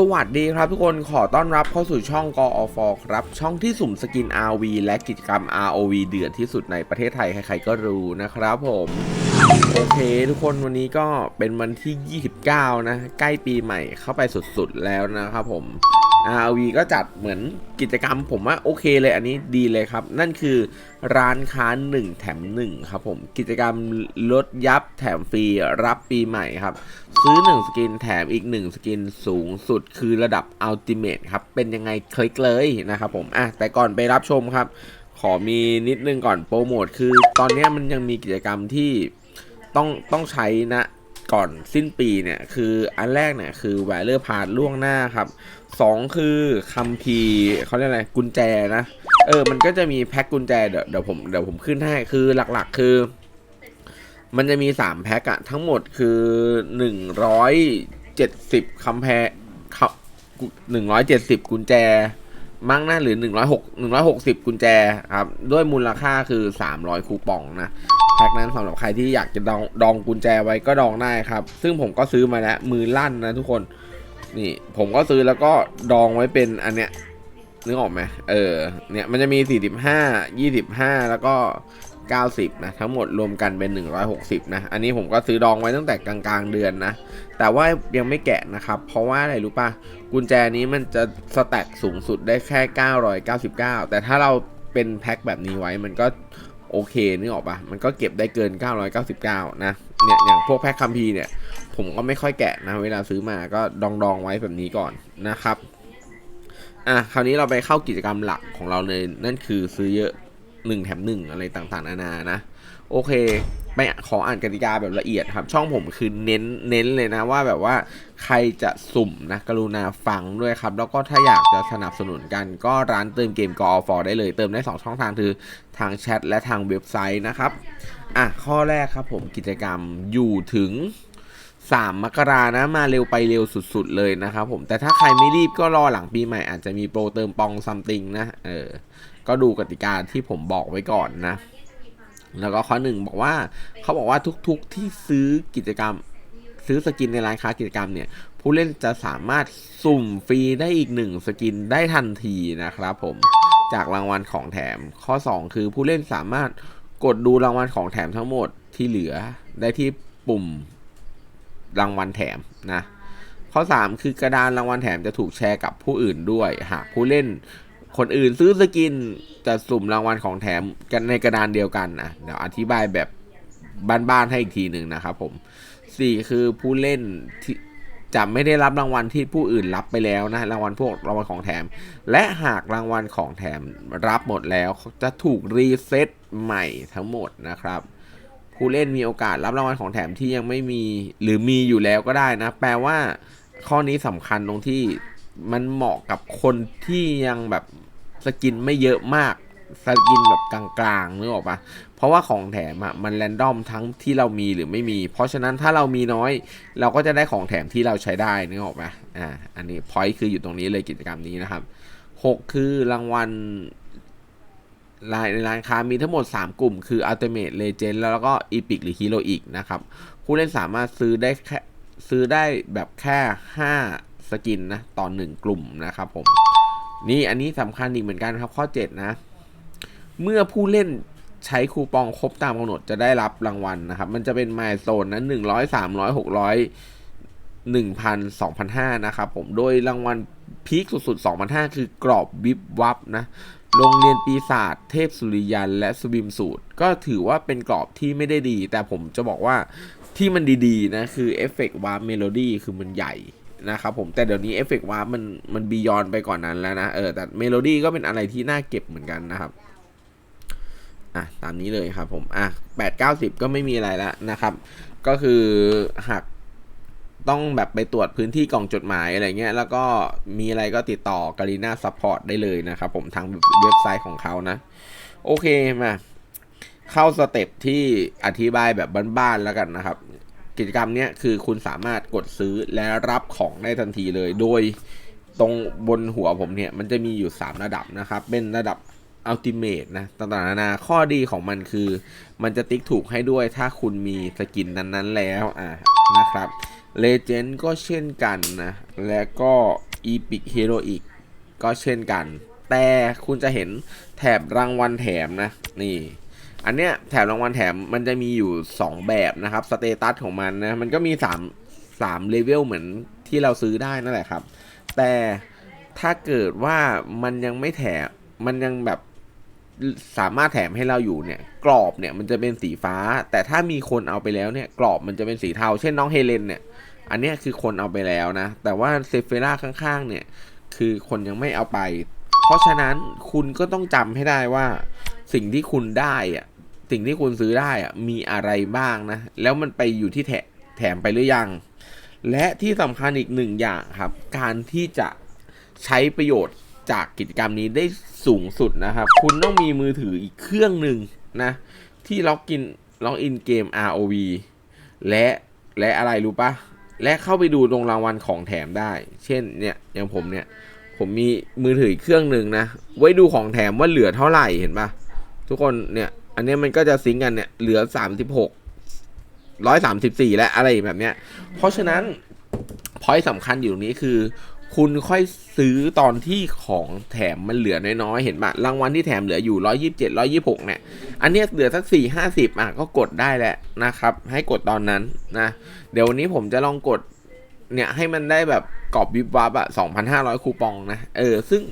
สวัสดีครับทุกคนขอต้อนรับเข้าสู่ช่องกอฟครับ ช่องที่สุ่มสกิน RV และกิจกรรม ROV เดือดที่สุดในประเทศไทย ใครๆก็รู้นะครับผม โอเค ทุกคนวันนี้ก็เป็นวันที่ 29 นะ ใกล้ปีใหม่เข้าไปสุดๆแล้วนะครับผม RV ก็จัดเหมือนกิจกรรมผมว่าโอเคเลยอันนี้ดีเลยครับ นั่นคือร้านค้า 1 แถม 1 ครับผมกิจกรรมลดยับแถมฟรีรับปีใหม่ครับ ซื้อ 1 สกินแถมอีก 1 สกินสูงสุดคือระดับอัลติเม e ครับ เป็นยังไงคลิกเลยนะครับผมอะแต่ก่อนไปรับชมครับ ขอมีนิดนึงก่อนโปรโมทคือ ตอนนี้มันยังมีกิจกรรมที่ต้องต้องใช้นะก่อนสิ้นปีเนี่ยคืออันแรกเนี่ยคือแวเลอร์พาดล่วงหน้าครับ สองคือคัมภีร์เขาเรียกอะไรกุญแจนะ เออ มันก็จะมีแพ็คกุญแจเดี๋ยวเดี๋ยวผมเดี๋ยวผมขึ้นให้คือหลักๆ คือ มันจะมี3แพ็คอะทั้งหมดคือ170คำแพครับ170กุญแจ มั้งนะหรือ106 160กุญแจครับด้วยมูลค่าคือ300คูปองนะแพ็คนั้นสำหรับใครที่อยากจะดองดองกุญแจไว้ก็ดองได้ครับ ซึ่งผมก็ซื้อมาแล้วมือลั่นนะทุกคน นี่ผมก็ซื้อแล้วก็ดองไว้เป็นอันเนี้ยนึกออกไหมเออ เนี่ยมันจะมี 45 25 แล้วก็ 90 นะ ทั้งหมดรวมกันเป็น 160 นะ อันนี้ผมก็ซื้อดองไว้ตั้งแต่กลางๆเดือนนะ แต่ว่ายังไม่แกะนะครับ เพราะว่าอะไรรู้ป่ะ กุญแจนี้มันจะสแต็กสูงสุดได้แค่ 999 แต่ถ้าเราเป็นแพ็คแบบนี้ไว้มันก็ โอเคนึกออกปะมันก็เก็บได้เกิน 999 นะ เนี่ยอย่างพวกแพ็คคัมพีเนี่ย ผมก็ไม่ค่อยแกะนะ เวลาซื้อมาก็ดองดองๆไว้แบบนี้ก่อนนะครับ อะคราวนี้เราไปเข้ากิจกรรมหลักของเราเลย นั่นคือซื้อเยอะ 1 แถม 1 อะไรต่างๆ นานานะ โอเค ไปขออ่านกติกาแบบละเอียดครับ ช่องผมคือเน้นเน้นเลยนะว่าแบบว่าใครจะสุ่มนะกรุณาฟังด้วยครับ แล้วก็ถ้าอยากจะสนับสนุนกันก็ร้านเติมเกมกอฟอได้เลย เติมได้ 2 ช่องทางคือทางแชทและทางเว็บไซต์นะครับ อะ ข้อแรกครับผมกิจกรรมอยู่ถึง 3 มกรานะมาเร็วไปเร็วสุด ๆ เลยนะครับผมแต่ถ้าใครไม่รีบก็รอหลังปีใหม่อาจจะมีโปรเติมปองซัมติงนะเออก็ดูกติกาที่ผมบอกไว้ก่อนนะ แล้วก็ข้อหนึ่งบอกว่าเขาบอกว่าทุกๆที่ซื้อกิจกรรม ซื้อสกินในร้านค้ากิจกรรมเนี่ย ผู้เล่นจะสามารถสุ่มฟรีได้อีกหนึ่งสกินได้ทันทีนะครับผมจากรางวัลของแถม ข้อ 2 คือผู้เล่นสามารถกดดูรางวัลของแถมทั้งหมดที่เหลือได้ที่ปุ่มรางวัลแถมนะข้อ 3 คือกระดานรางวัลแถมจะถูกแชร์กับผู้อื่นด้วย หากผู้เล่น คนอื่นซื้อสกินจะสุ่มรางวัลของแถมกันในกระดานเดียวกันนะเดี๋ยวอธิบายแบบบ้านๆให้อีกทีหนึ่งนะครับผมสี่คือผู้เล่นที่จะไม่ได้รับรางวัลที่ผู้อื่นรับไปแล้วนะรางวัลพวกรางวัลของแถม และหากรางวัลของแถมรับหมดแล้วจะถูกรีเซ็ตใหม่ทั้งหมดนะครับ ผู้เล่นมีโอกาสรับรางวัลของแถมที่ยังไม่มีหรือมีอยู่แล้วก็ได้นะ แปลว่าข้อนี้สำคัญตรงที่มันเหมาะกับคนที่ยังแบบ สกินไม่เยอะมากสกินแบบกลางๆนึกออกปะเพราะว่าของแถมอะมันแรนดอมทั้งที่เรามีหรือไม่มี เพราะฉะนั้นถ้าเรามีน้อย เราก็จะได้ของแถมที่เราใช้ได้นึกออกปะอ่าอันนี้พอยต์คืออยู่ตรงนี้เลยกิจกรรมนี้นะครับหกคือรางวัลรายในร้านค้ามีทั้งหมด 3 กลุ่ม คือ Ultimate Legend แล้วก็ Epic หรือ Heroic นะครับ ผู้เล่นสามารถซื้อได้แค่ซื้อได้แบบแค่ 5 สกินนะต่อ 1 กลุ่มนะครับผม นี่อันนี้สำคัญอีกเหมือนกันครับข้อ 7 นะ เมื่อผู้เล่นใช้คูปองครบตามกำหนดจะได้รับรางวัลนะครับ มันจะเป็นมายโซนนะ100 300 600 1,000 2,500นะครับผมโดยรางวัลพีคสุดๆ2,500คือกรอบวิบวับนะโรงเรียนปีศาจเทพสุริยัน และสุบิมสูตร ก็ถือว่าเป็นกรอบที่ไม่ได้ดี แต่ผมจะบอกว่าที่มันดีๆนะ คือเอฟเฟกต์วาร์เมโลดี้คือมันใหญ่ นะครับผมแต่เดี๋ยวนี้เอฟเฟกต์วาร์มันมันบียอนไปก่อนนั้นแล้วนะเออแต่เมโลดี้ก็เป็นอะไรที่น่าเก็บเหมือนกันนะครับอะตามนี้เลยครับผมอะแปดเก้าสิบก็ไม่มีอะไรแล้วนะครับ ก็คือหากต้องแบบไปตรวจพื้นที่กล่องจดหมายอะไรเงี้ย แล้วก็มีอะไรก็ติดต่อการีนาซัพพอร์ตได้เลยนะครับผมทางเว็บไซต์ของเขานะ โอเคมา เข้าสเต็ปที่อธิบายแบบบ้านๆแล้วกันนะครับ กิจกรรมเนี้ยคือคุณสามารถกดซื้อและรับของได้ทันทีเลย โดยตรงบนหัวผมเนี่ย มันจะมีอยู่ 3 ระดับนะครับ เป็นระดับอัลติเม e นะต่างๆนานาข้อดีของมันคือ มันจะติ๊กถูกให้ด้วยถ้าคุณมีสกินนั้นๆแล้วอะนะครับเลเจนด์ก็เช่นกันนะ และก็ Epic Heroic ก็เช่นกัน แต่คุณจะเห็นแถบรางวัลแถมนะ นี่ อันเนี้ยแถบรางวัลแถมมันจะมีอยู่ 2 แบบนะครับสเตตัสของมันนะมันก็มี 3 3เลเวลเหมือนที่เราซื้อได้นั่นแหละครับ แต่ถ้าเกิดว่ามันยังไม่แถมมันยังแบบสามารถแถมให้เราอยู่เนี่ย กรอบเนี่ยมันจะเป็นสีฟ้า แต่ถ้ามีคนเอาไปแล้วเนี่ยกรอบมันจะเป็นสีเทา เช่นน้องเฮเลนเนี่ย อันเนี้ยคือคนเอาไปแล้วนะ แต่ว่าเซเฟล่าข้างๆ เนี่ย คือคนยังไม่เอาไป เพราะฉะนั้นคุณก็ต้องจำให้ได้ว่าสิ่งที่คุณได้อะ สิ่งที่คุณซื้อได้อะมีอะไรบ้างนะ แล้วมันไปอยู่ที่แถแถมไปหรือยัง และที่สำคัญอีกหนึ่งอย่างครับ การที่จะใช้ประโยชน์จากกิจกรรมนี้ได้สูงสุดนะครับ คุณต้องมีมือถืออีกเครื่องหนึ่งนะ ที่ล็อกกินล็อกอินเกม ROV และและอะไรรู้ปะและเข้าไปดูตรงรางวัลของแถมได้ เช่นเนี่ยอย่างผมเนี่ย ผมมีมือถืออีกเครื่องหนึ่งนะ ไว้ดูของแถมว่าเหลือเท่าไหร่เห็นปะทุกคนเนี่ย อันเนี้ยมันก็จะซิงกันเนี่ยเหลือสามสิบหกร้อยสามสิบสี่และอะไรแบบเนี้ย เพราะฉะนั้นพอยสำคัญอยู่ตรงนี้คือ คุณค่อยซื้อตอนที่ของแถมมันเหลือน้อยๆ เห็นปะรางวัลที่แถมเหลืออยู่ร้อยยิบเจ็ดร้อยยิบหกเนี่ย อันเนี้ยเหลือสักสี่ห้าสิบอะก็กดได้แหละนะครับ ให้กดตอนนั้นนะ เดี๋ยววันนี้ผมจะลองกดเนี่ยให้มันได้แบบกรอบวิบวับอะ2,500คูปองนะ เออ ซึ่ง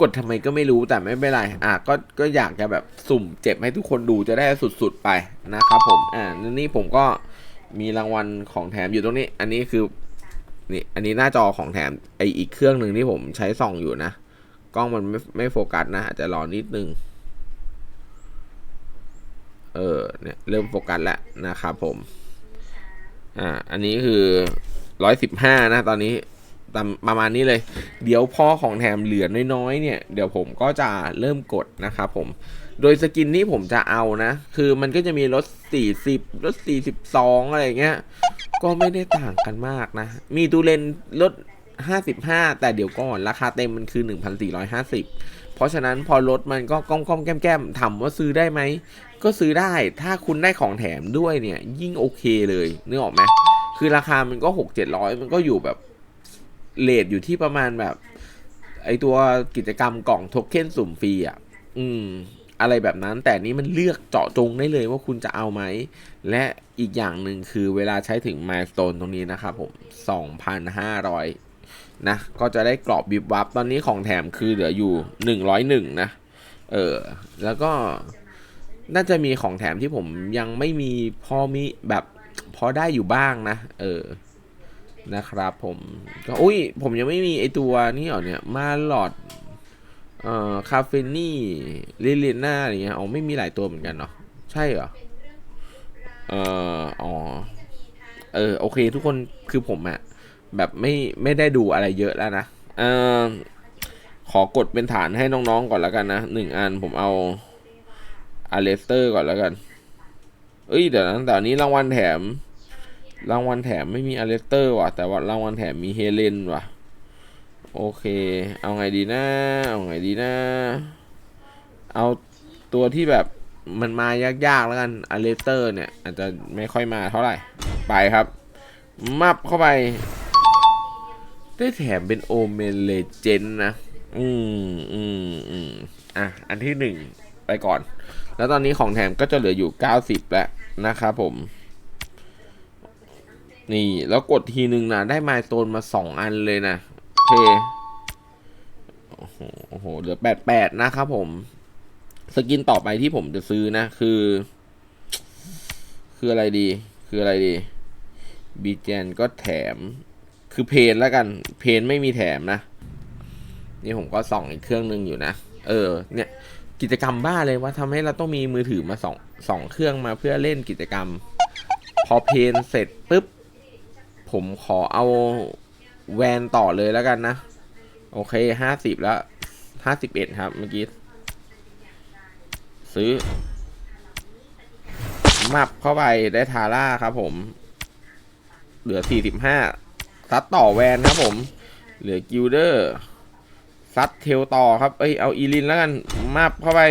กดทำไมก็ไม่รู้แต่ไม่เป็นไร อะก็ก็อยากจะแบบสุ่มเจ็บให้ทุกคนดูจะได้สุดๆไปนะครับผม อ่านี่ผมก็มีรางวัลของแถมอยู่ตรงนี้ อันนี้คือนี่อันนี้หน้าจอของแถมไออีกเครื่องหนึ่งที่ผมใช้ส่องอยู่นะ กล้องมันไม่ไม่โฟกัสนะอาจจะรอนิดนึง เออเนี่ยเริ่มโฟกัสแล้วนะครับผม อ่า อันนี้คือร้อยสิบห้านะตอนนี้ ประมาณนี้เลย เดี๋ยวพอของแถมเหลือน้อยๆเนี่ย เดี๋ยวผมก็จะเริ่มกดนะครับผม โดยสกินที่ผมจะเอานะ คือมันก็จะมีลด40ลด42 อะไรอย่างเงี้ย ก็ไม่ได้ต่างกันมากนะ มีตูเลนลด55 แต่เดี๋ยวก่อน ราคาเต็มมันคือ 1,450 เพราะฉะนั้นพอลดมันก็ก้อมก้อมๆแก้มแก้มๆถามว่าซื้อได้ไหม ก็ซื้อได้ ถ้าคุณได้ของแถมด้วยเนี่ย ยิ่งโอเคเลยนึกออกไหมคือราคามันก็หกเจ็ดร้อยมันก็อยู่แบบ เลทอยู่ที่ประมาณแบบ ไอตัวกิจกรรมกล่องโทเค็นสุ่มฟรีอะ อืม อะไรแบบนั้น แต่นี้มันเลือกเจาะจงได้เลยว่าคุณจะเอาไหม และอีกอย่างหนึ่งคือเวลาใช้ถึงม l ส s ตนตรงนี้นะครับผม 2,500 นะ ก็จะได้กรอบบิบวับ ตอนนี้ของแถมคือเหลืออยู่ 101 นะ เออ แล้วก็น่าจะมีของแถมที่ผมยังไม่มีพอมีแบบพอได้อยู่บ้างนะ เออ นะครับผมก็อุ้ยผมยังไม่มีไอตัวนี่เหรอเนี่ยมาหลอดเอ่อคาเฟนี่ลิลิน่าอะไรเงี้ยอ๋อไม่มีหลายตัวเหมือนกันเนาะใช่เหรอเอ่ออ๋อเออโอเค ทุกคนคือผมอะแบบไม่ไม่ได้ดูอะไรเยอะแล้วนะเอ่อขอกดเป็นฐานให้น้องๆก่อนแล้วกันนะหนึ่งอันผมเอาอาเลสเตอร์ก่อนแล้วกัน เอ้ยเดี๋ยวนะแต่อันนี้รางวัลแถม รางวัลแถมไม่มีอเลสเตอร์ว่ะ แต่ว่ารางวัลแถมมีเฮเลนว่ะ โอเค เอาไงดีนะ เอาไงดีนะ เอาตัวที่แบบมันมายากๆแล้วกันอเลสเตอร์เนี่ย อาจจะไม่ค่อยมาเท่าไหร่ ไปครับ มับเข้าไป ได้แถมเป็นโอเมนเลเจนนะ อืมอืมอืมอะ อันที่หนึ่งไปก่อน แล้วตอนนี้ของแถมก็จะเหลืออยู่ 90 แล้วนะครับผม นี่แล้วกดทีหนึ่งนะได้ไมล์โซนมาสองอันเลยนะโอเคโอ้โหโอ้โหเหลือแปดแปดนะครับผม สกินต่อไปที่ผมจะซื้อนะคือ คืออะไรดี คืออะไรดีบีเจนก็แถม คือเพนแล้วกัน เพนไม่มีแถมนะ นี่ผมก็ส่องอีกเครื่องหนึ่งอยู่นะ เออ เนี่ย กิจกรรมบ้าเลยว่าทำให้เราต้องมีมือถือมาสองสองเครื่องมาเพื่อเล่นกิจกรรม พอเพนเสร็จปุ๊บ ผมขอเอาแวนต่อเลยแล้วกันนะ โอเคห้าสิบแล้วห้าสิบเอ็ดครับเมื่อกี้ ซื้อ มับเข้าไปได้ทาร่าครับผม เหลือสี่สิบห้าซัดต่อแวนครับผม เหลือกิลเดอร์ซัดเทลต่อครับ เอ้ย เอาอีลินแล้วกัน มับเข้าไป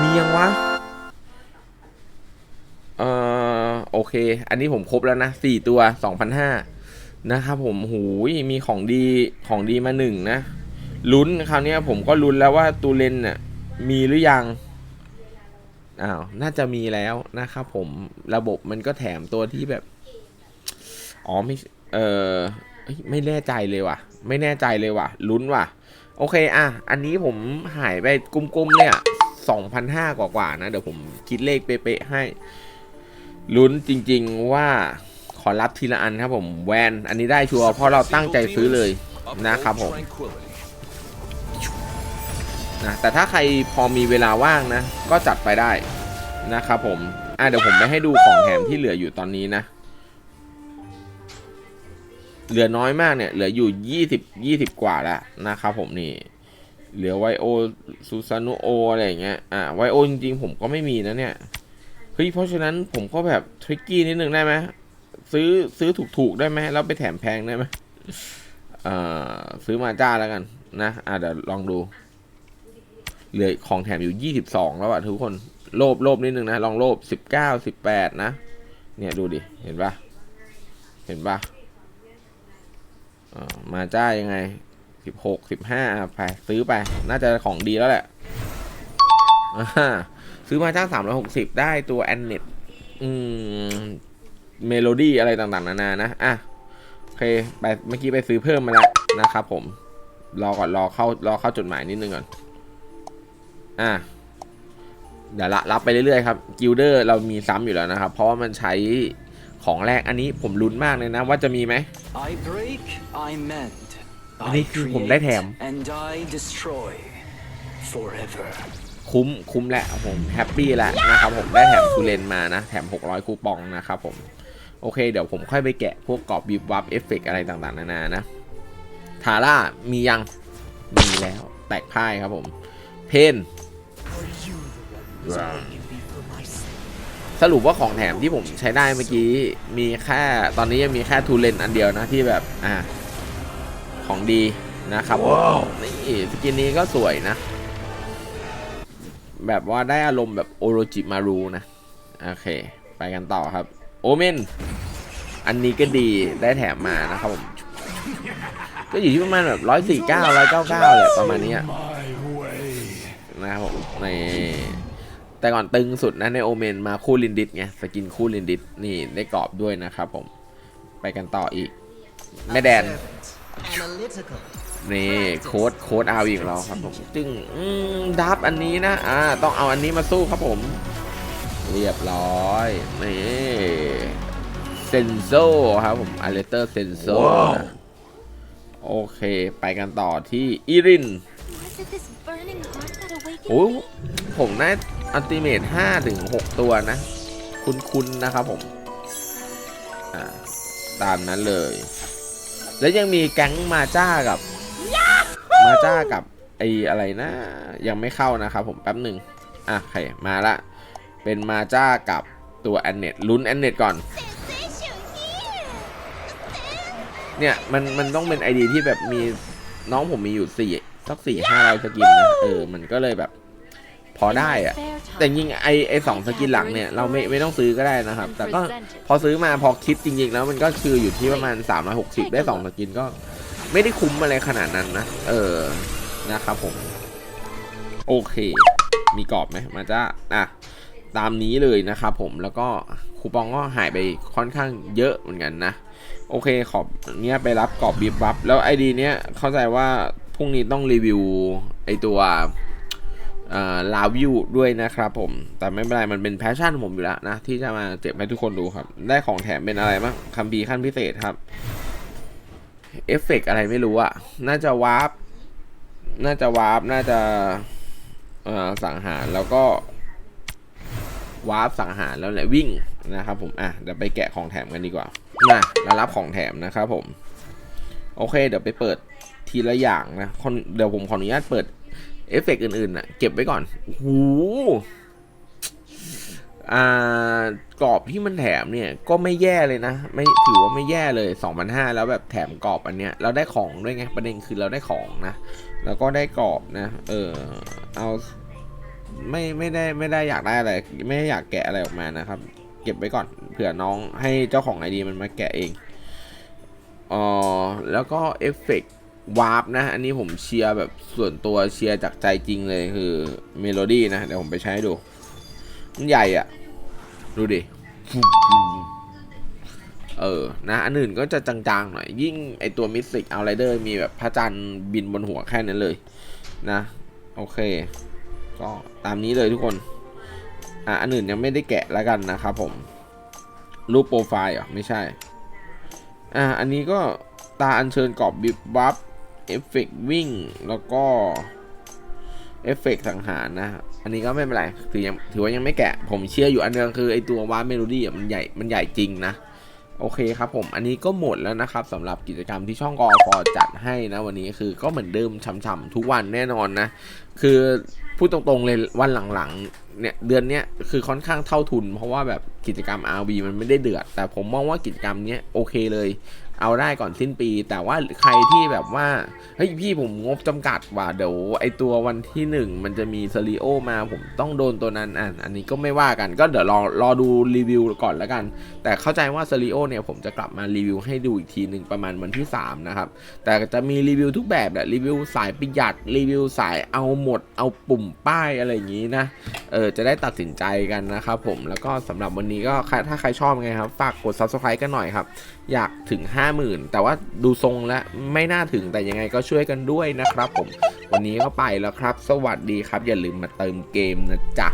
มียังวะ โอเค อันนี้ผมครบแล้วนะสี่ตัวสองพันห้านะครับผมหูยมีของดีของดีมาหนึ่งนะลุ้นคราวนี้ผมก็ลุ้นแล้วว่าตูเลนเนี่ยมีหรือยังอ้าวน่าจะมีแล้วนะครับผมระบบมันก็แถมตัวที่แบบ อ๋อไม่เออเอ้ยไม่แน่ใจเลยว่ะ ไม่แน่ใจเลยว่ะ ลุ้นว่ะ โอเคอะ อันนี้ผมหายไปกลมๆเลยอะสองพันห้ากว่าๆนะ เดี๋ยวผมคิดเลขเป๊ะๆให้ ลุ้นจริงๆว่าขอรับทีละอันครับผมแวนอันนี้ได้ชัวร์เพราะเราตั้งใจซื้อเลยนะครับผมนะแต่ถ้าใครพอมีเวลาว่างนะ ก็จัดไปได้นะครับผมอะเดี๋ยวผมไปให้ดูของแถมที่เหลืออยู่ตอนนี้นะ เหลือน้อยมากเนี่ย เหลืออยู่ยี่สิบยี่สิบกว่าแล้วนะครับผมนี่ เหลือไวโอซูซานุโออะไรอย่างเงี้ยอ่าไวโอจริงๆผมก็ไม่มีนะเนี่ย เฮ้ยเพราะฉะนั้นผมก็แบบทริกกี้นิดนึงได้ไหมซื้อซื้อถูกๆได้ไหมแล้วไปแถมแพงได้ไหมเอ่อซื้อมาจ้าแล้วกัน นะอ่าเดี๋ยวลองดูเหลือของแถมอยู่ยี่สิบสองแล้วอะทุกคนโลภโลภนิดนึงนะ ลองโลภสิบเก้าสิบแปดนะ เนี่ยดูดิ เห็นปะเห็นปะอ่ามาจ้ายังไงสิบหกสิบห้าไปซื้อไป น่าจะของดีแล้วแหละอ่า ซื้อมาจ้าสามร้อยหกสิบได้ตัวแอนเน็ตอืมเมโลดี้อะไรต่างๆ นานานะ อะ โอเค ไปเมื่อกี้ไปซื้อเพิ่มมาแล้วนะครับผม รอก่อนรอเข้ารอเข้าจดหมายนิดนึงก่อน อะ เดี๋ยวละรับไปเรื่อยๆครับกิลเดอร์เรามีซ้ำอยู่แล้วนะครับ เพราะว่ามันใช้ของแรกอันนี้ผมลุ้นมากเลยนะ ว่าจะมีไหม I break, I mend. อันนี้คือผมได้แถม and I destroy forever. คุ้มคุ้มแหละผมแฮปปี้แล้วนะครับผมได้แถมทูเลนมานะ แถม 600 คูปองนะครับผม โอเค เดี๋ยวผมค่อยไปแกะพวกกรอบบิบวับเอฟเฟกอะไรต่างๆ นานานะทาร่ามียังมีแล้วแตกพ่ายครับผม เพนสรุปว่าของแถมที่ผมใช้ได้เมื่อกี้มีแค่ตอนนี้ยังมีแค่ทูเลนอันเดียวนะที่แบบอ่าของดีนะครับผมนี่สกินนี้ก็สวยนะ แบบว่าได้อารมณ์แบบโอโรจิมารูนะ โอเค ไปกันต่อครับ โอเมน อันนี้ก็ดีได้แถมมานะครับผม ก็อยู่ที่ประมาณแบบร้อยสี่เก้าร้อยเก้าเก้าแหละประมาณนี้นะครับผมนี่แต่ก่อนตึงสุดนะในโอเมนมาคู่ลินดิสไงสกินคู่ลินดิสนี่ได้กรอบด้วยนะครับผม ไปกันต่ออีกแม่แดน นี่โค้ดโค้ดอาวีของเราครับผมจึงอืมดับอันนี้นะอ่าต้องเอาอันนี้มาสู้ครับผม เรียบร้อยนี่เซนโซครับผมอเลเตอร์เซนโซนะโอเค ไปกันต่อที่อีริน Was it this burning heart that awakened โอ้ me? ผมได้อัลติเมท5ถึง6ตัวนะ คุ้นๆนะครับผมอ่าตามนั้นเลย แล้วยังมีแก๊งมาจ้ากับ มาจ้ากับไออะไรนะยังไม่เข้านะครับผมแป๊บหนึ่งอะโอเคมาละเป็นมาจ้ากับตัวแอนเนตลุ้นแอนเนตก่อนเนี่ยมันมันต้องเป็นไอดีที่แบบมีน้องผมมีอยู่สี่สักสี่ห้าร้อยสกินนะเออมันก็เลยแบบ พอได้อะแต่ยิงไอไอสองสกินหลังเนี่ยเราไม่ไม่ต้องซื้อก็ได้นะครับ แต่ก็พอซื้อมาพอคิดจริงๆแล้วมันก็คืออยู่ที่ประมาณ 360 ได้ 2 สกินก็ ไม่ได้คุ้มอะไรขนาดนั้นนะ เออ นะครับผม โอเค มีกรอบไหมมาจ้าอะ ตามนี้เลยนะครับผม แล้วก็คูปองก็หายไปค่อนข้างเยอะเหมือนกันนะ โอเค ขอบเนี้ยไปรับกรอบบีบบับ แล้วไอดีเนี้ยเข้าใจว่าพรุ่งนี้ต้องรีวิวไอตัวลาวิวด้วยนะครับผม แต่ไม่เป็นไร มันเป็นแพชชั่นผมอยู่แล้วนะ ที่จะมาเจ็บให้ทุกคนดูครับ ได้ของแถมเป็นอะไรบ้างคัมภีร์ขั้นพิเศษครับ เอฟเฟกต์อะไรไม่รู้อะน่าจะวาร์ปน่าจะวาร์ปน่าจะสังหารแล้วก็วาร์ปสังหารแล้วแหละวิ่งนะครับผมอะเดี๋ยวไปแกะของแถมกันดีกว่ามาแล้วรับของแถมนะครับผม โอเค เดี๋ยวไปเปิดทีละอย่างนะเดี๋ยวผมขออนุญาตเปิดเอฟเฟกต์อื่นๆนะเก็บไว้ก่อนโอ้โหอ่า กรอบที่มันแถมเนี่ยก็ไม่แย่เลยนะ ไม่ถือว่าไม่แย่เลย2,500แล้วแบบแถมกรอบอันเนี้ยเราได้ของด้วยไงประเด็นคือเราได้ของนะ แล้วก็ได้กรอบนะเออเอาไม่ไม่ได้ไม่ได้อยากได้อะไรไม่ได้อยากแกะอะไรออกมานะครับ เก็บไว้ก่อนเผื่อน้องให้เจ้าของไอดีมันมาแกะเองอ๋อแล้วก็เอฟเฟกต์วาร์ปนะ อันนี้ผมเชียร์แบบส่วนตัวเชียร์จากใจจริงเลยคือเมโลดี้นะเดี๋ยวผมไปใช้ดู มันใหญ่อะดูดิ เออ นะ อันอื่นก็จะจางๆหน่อย ยิ่งไอตัวมิสติกเอาไรเดอร์มีแบบพระจันทร์บินบนหัวแค่นั้นเลย นะ โอเค ก็ตามนี้เลยทุกคน อะ อันอื่นยังไม่ได้แกะแล้วกันนะครับผม รูปโปรไฟล์เหรอ ไม่ใช่ อะ อันนี้ก็ตาอัญเชิญกรอบบิบบับเอฟเฟกวิ่ง แล้วก็ เอฟเฟกสังหารนะ อันนี้ก็ไม่เป็นไรถือยังถือว่ายังไม่แกะ ผมเชื่ออยู่อันเนึงคือไอตัววาร์เมโลดี้อะมันใหญ่มันใหญ่จริงนะโอเคครับผมอันนี้ก็หมดแล้วนะครับสำหรับกิจกรรมที่ช่องกอฟอจัดให้นะวันนี้คือก็เหมือนเดิมช่ำๆทุกวันแน่นอนนะ คือพูดตรงๆเลยวันหลังๆเนี่ยเดือนเนี้ยคือค่อนข้างเท่าทุน เพราะว่าแบบกิจกรรม RV มันไม่ได้เดือด แต่ผมมองว่ากิจกรรมเนี้ยโอเคเลย เอาได้ก่อนสิ้นปี แต่ว่าใครที่แบบว่าเฮ้ยพี่ผมงบจำกัดว่ะเดี๋ยวไอตัววันที่หนึ่งมันจะมีซาริโอมาผมต้องโดนตัวนั้นอะอันนี้ก็ไม่ว่ากันก็เดี๋ยวรอรอดูรีวิวก่อนแล้วกัน แต่เข้าใจว่าซาริโอเนี่ยผมจะกลับมารีวิวให้ดูอีกทีหนึ่งประมาณวันที่ 3 นะครับ แต่จะมีรีวิวทุกแบบแหละรีวิวสายประหยัดรีวิวสายเอาหมด เอาปุ่มป้ายอะไรอย่างนี้นะเออจะได้ตัดสินใจกันนะครับผมแล้วก็สำหรับวันนี้ก็ใครถ้าใครชอบไงครับฝากกด subscribe กันหน่อยครับ อยากถึง 50,000 แต่ว่าดูทรงแล้วไม่น่าถึงแต่ยังไงก็ช่วยกันด้วยนะครับผม วันนี้ก็ไปแล้วครับ สวัสดีครับ อย่าลืมมาเติมเกมนะจ๊ะ